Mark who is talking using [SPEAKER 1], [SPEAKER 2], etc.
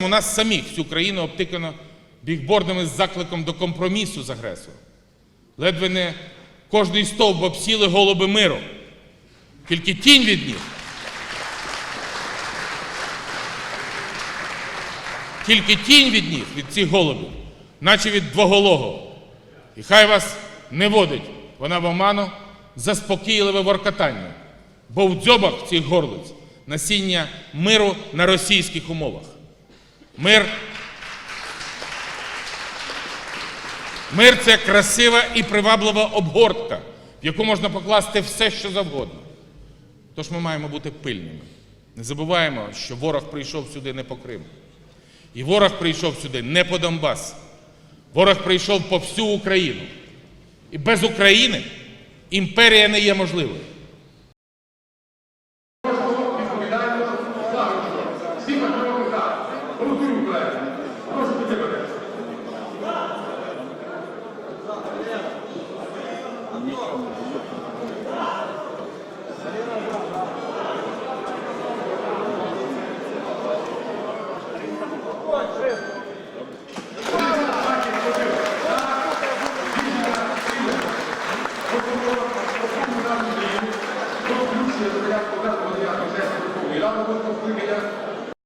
[SPEAKER 1] У нас самих всю країну обтикано бігбордами з закликом до компромісу з агресором. Ледве не кожний стовп обсіли голуби миру. Тільки тінь від них. Тільки тінь від них, від цих голубів, наче від двоголового. І хай вас не водить вона в оману заспокійливе воркотання, бо в дзьобах цих горлиць насіння миру на російських умовах. Мир. Мир це красива і приваблива обгортка, в яку можна покласти все, що завгодно. Тож ми маємо бути пильними. Не забуваємо, що ворог прийшов сюди не по Крим. І ворог прийшов сюди не по Донбас. Ворог прийшов по всю Україну. І без України імперія не є можливою.
[SPEAKER 2] Включення до порядку денного 9